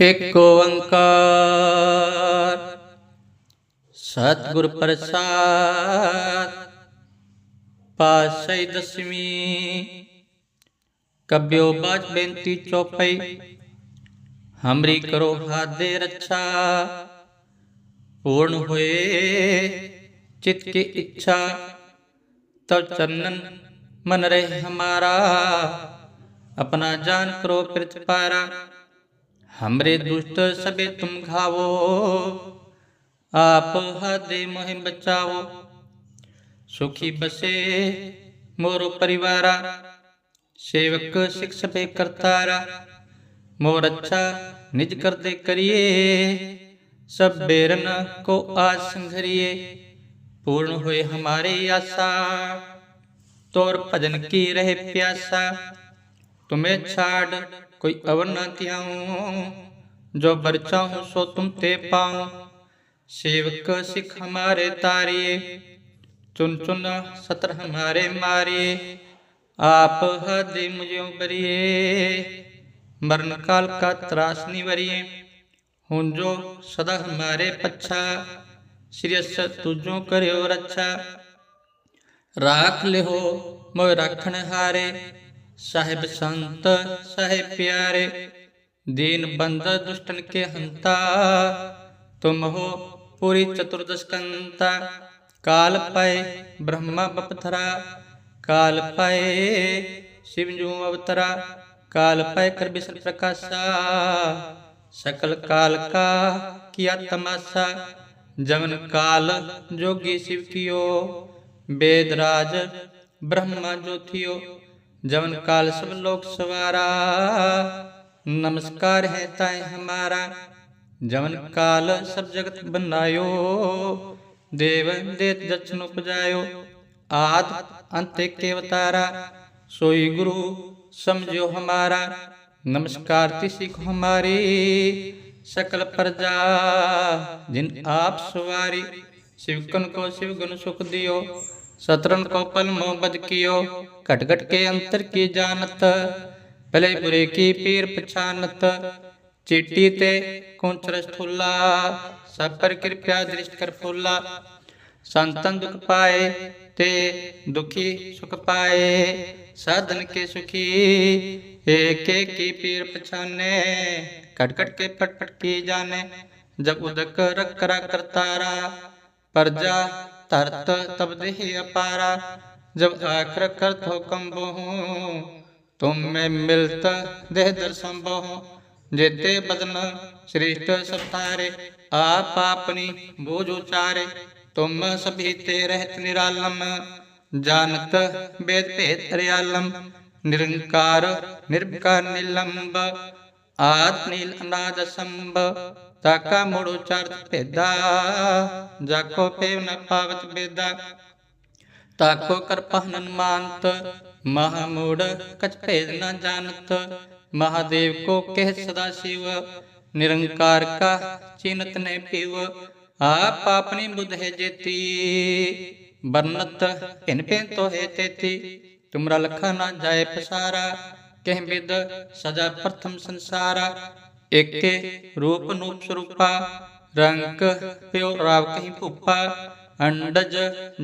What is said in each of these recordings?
एक ओंकार सतगुरु प्रसाद। पासई दसवीं। कब्यो बाज बेंती चौपाई हमरी करो हादे रक्षा पूर्ण हुए चित की इच्छा। तब तो चंदन मन रहे हमारा। अपना जान करो प्रतिपारा हमरे दुष्ट सबे तुम घावो आप हदे मोहि बचाओ सुखी बसे मोरो परिवारा। सेवक सिख सबे करतारा। मोर अच्छा निज कर दे करिए। सब बेरन को आज संघरिए पूर्ण हुए हमारे आशा। तोर भजन की रहे प्यासा। तुम्हें छाड़, कोई अवर न त्याऊँ जो बर चाहूँ सो तुम ते पाऊँ सेवक सिख हमारे तारिये चुन चुन सत्र हमारे मारिए आप हदि मुझे करिए मरण काल का त्रास निवरिए। हूँ जो सदा हमारे पच्छा, श्री अस तुझो करे और अच्छा। राख ले हो मोय राखण हारे। साहेब संत, साहेब प्यारे, दीन बंदा दुष्टन के हंता। तुम हो पूरी चतुर्दश कंता। काल पाए ब्रह्मा बपथरा, काल पाए शिवजू अवतरा। काल पाए कर विष्ण प्रकाशा। सकल काल का किया तमाशा। जमन काल जोगी शिव कियो। वेदराज ब्रह्मा ज्योतियो। जमन काल सब लोक सवारा नमस्कार है ताय हमारा जमन काल सब जगत बनायो देव देत दक्षिण उपजायो आद अंत के अवतारा सोई गुरु समझो हमारा नमस्कार तिसिक हमारी सकल प्रजा जिन आप सवारी शिवकन को शिव गुण सुख दियो सतरन को पल मोह बद कियो घट घट के अंतर की जानत। भले बुरे की पीर पछानत चिट्टी ते कुंच रसथुल्ला सब पर कृपया दृष्ट कर फुल्ला संतन दुख पाए ते दुखी सुख पाए। साधन के सुखी, एक एक की पीर पछाने। कट कट के पट की जाने, जब उदक रख करा करतारा प्रजा तरत तब देह अपारा जब आखर कर थो कंबहूँ तुम में मिलत देह दर्शन बहु जेते बदन श्रेष्ठ सब तारे आप अपनी बोझ उचारे तुम सभी ते रहत निरालम जानत वेद भेद हरियालम निरंकार निर्विकार निलंब ਆਤਨੀਲ ਅਨਾਜ ਸੰਭ ਤਾਕਾ ਮੋੜੋ ਚਰਤ ਭੇਦਾ, ਜਾਕੋ ਪੇਵ ਨ ਪਾਵਤ ਬੇਦਾ। ਤਾਕੋ ਕਰਪਾ ਨਨਮਾਨਤ ਮਹਾ ਮੂੜ ਕਛ ਭੇਦ ਨ ਜਾਣਤ, ਮਹਾਦੇਵ ਕੋ ਕਹਿ ਸਦਾ ਸ਼ਿਵ, ਨਿਰੰਕਾਰ ਕਾ ਚਿੰਤ ਨੇ ਪਿਵ, ਆਪ ਆਪਣੀ ਬੁੱਧ ਹੈ ਜੇਤੀ। ਬਰਨਤ ਭਿੰਨ ਭਿੰਨ ਤੋ ਹੈ ਤੇਤੀ, ਤੁਮਰਾ ਲਖਾ ਨਾ ਜਾਏ ਪਸਾਰਾ कह सजा प्रथम संसारा। एके रूप नूप स्वरूपा रंग प्यो राव कहीं भूपा अंडज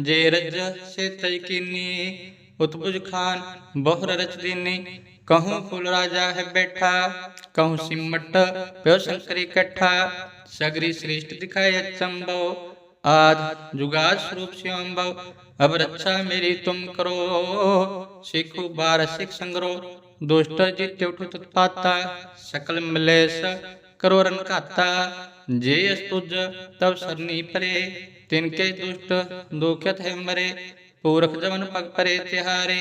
जेरज से तय कीनी। उत्पुज खान, बहुर रच दीनी, कहूँ फूल राजा है बैठा। कहूँ सिमट प्यो शंकरी कट्ठा सगरी श्रेष्ठ दिखाए अचंबो आज जुगाद स्वरूप शिवम्बो अब रक्षा मेरी तुम करो। सिखु बार सिख संग्रो। ਦੁਸ਼ਟ ਜਿਤ ਉਠਤ ਪਾਤਾ ਸਕਲ ਮਿਲੇਸ ਕਰੋ ਰਨ ਘਾਤਾ। ਜੇ ਅਸ ਤੁਜ ਤਬ ਸਰਨੀ ਪਰੇ, ਤਿਨ ਕੇ ਦੁਸ਼ਟ ਦੁਖਤ ਹੈ ਮਰੇ। ਪੂਰਖ ਜਮਨ ਪਗ ਪਰੇ ਤਿਹਾਰੇ,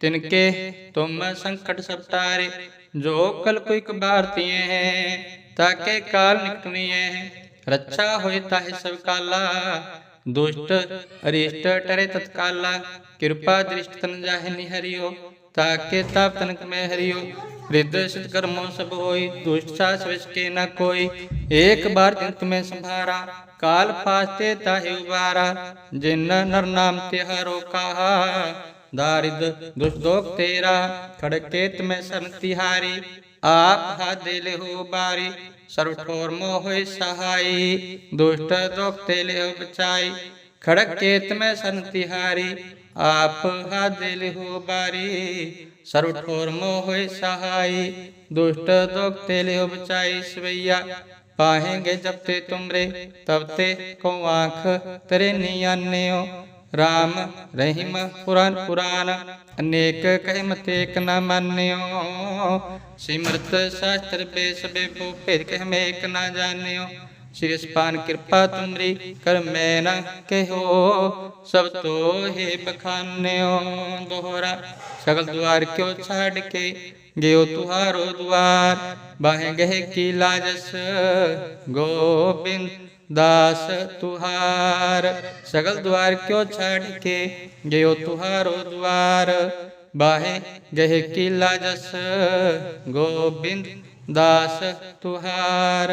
ਤਿਨ ਕੇ ਤੁਮ ਸੰਕਟ ਸਭ ਤਾਰੇ। ਜੋ ਕਲ ਕੋਈ ਕਬਾਰ ਤੀਏ ਹੈ ਤਾਕੇ ਕਾਲ ਨਿਕਲੀਏ ਰੱਛਾ ਹੋਏ ਤਾਹਿ ਸਭ ਕਾਲਾ, ਦੁਸ਼ਟ ਅਰਿਸ਼ਟ ਟਰੇ ਤਤਕਾਲਾ। ਕਿਰਪਾ ਦ੍ਰਿਸ਼ਟ ਤਨ ਜਾਹਿ ਨਿਹਰਿਓ ताके ताप तनक में हरियो हृदय सिद्ध कर्मो सब होई दुष्ट सा स्विश के न कोई एक बार तिनक में संभारा काल फास्ते ताहि उबारा जिन नर नाम तिहारो कहा दारिद दुष्टोक तेरा खड़केत में शरण तिहारी आप दिल हो बारी सर्व ठोर मोह सहाई दुष्ट दुख तेल बचाई खड़क केत में सन तिहारी ਆਪ ਹਾਦੇ ਲਿਹੋ ਬਾਰੀ। ਸਰਬ ਠੋਰ ਮੋਹ ਹੋਏ ਸਹਾਈ। ਦੁਸ਼ਟ ਦੁਖ ਤੇ ਲਿਹੋ ਬਚਾਈ ਸਵਈਆ। ਪਾਹੇਂਗੇ ਜਬ ਤੇ ਤੁਮਰੇ, ਤਬ ਤੇ ਕੋ ਆਂਖ, ਤੇਰੇ ਨਿਆਨਿਓ RAM ਰਹੀਮ ਪੁਰਾਨ ਪੁਰਾਨ, ਅਨੇਕ ਕਹਿਮ ਮਤੇ ਇਕ ਨ ਮੰਨਿਓ। ਸਿਮਰਤ ਸ਼ਾਸਤਰ ਬੇਸ ਬੇਪੋ ਭੇਦ ਕਹਿ ਮੈਂ ਇਕ ਨ ਜਾਣਿਓ। ਸ੍ਰੀ ਸਪਾਨ ਕਿਰਪਾ ਤੁਮਰੀ ਕਰ ਮੈਂ ਨਾ ਕਹਿਓ। ਸਭ ਤੋ ਬਖਾਨਿਓ ਦੋਹਰਾ, ਸਗਲ ਦੁਆਰ ਕਿਉ ਛਾੜ ਕੇ ਗਿਓ ਤੁਹਾਰੋ ਦੁਆਰ? ਬਾਹੇ ਗਹਿ ਕੀ ਲਾਜਸ ਗੋਬਿੰਦ ਦਾਸ ਤੁਹਾਰ? ਸਗਲ ਦੁਆਰ ਕਿਉ ਛਾੜ ਕੇ ਗਿਓ ਤੁਹਾਰੋ ਦੁਆਰ? ਬਾਹੇ ਗਹਿ ਕੀ ਲਾਜਸ ਗੋਬਿੰਦ ਦਾਸ ਤੁਹਾਰ?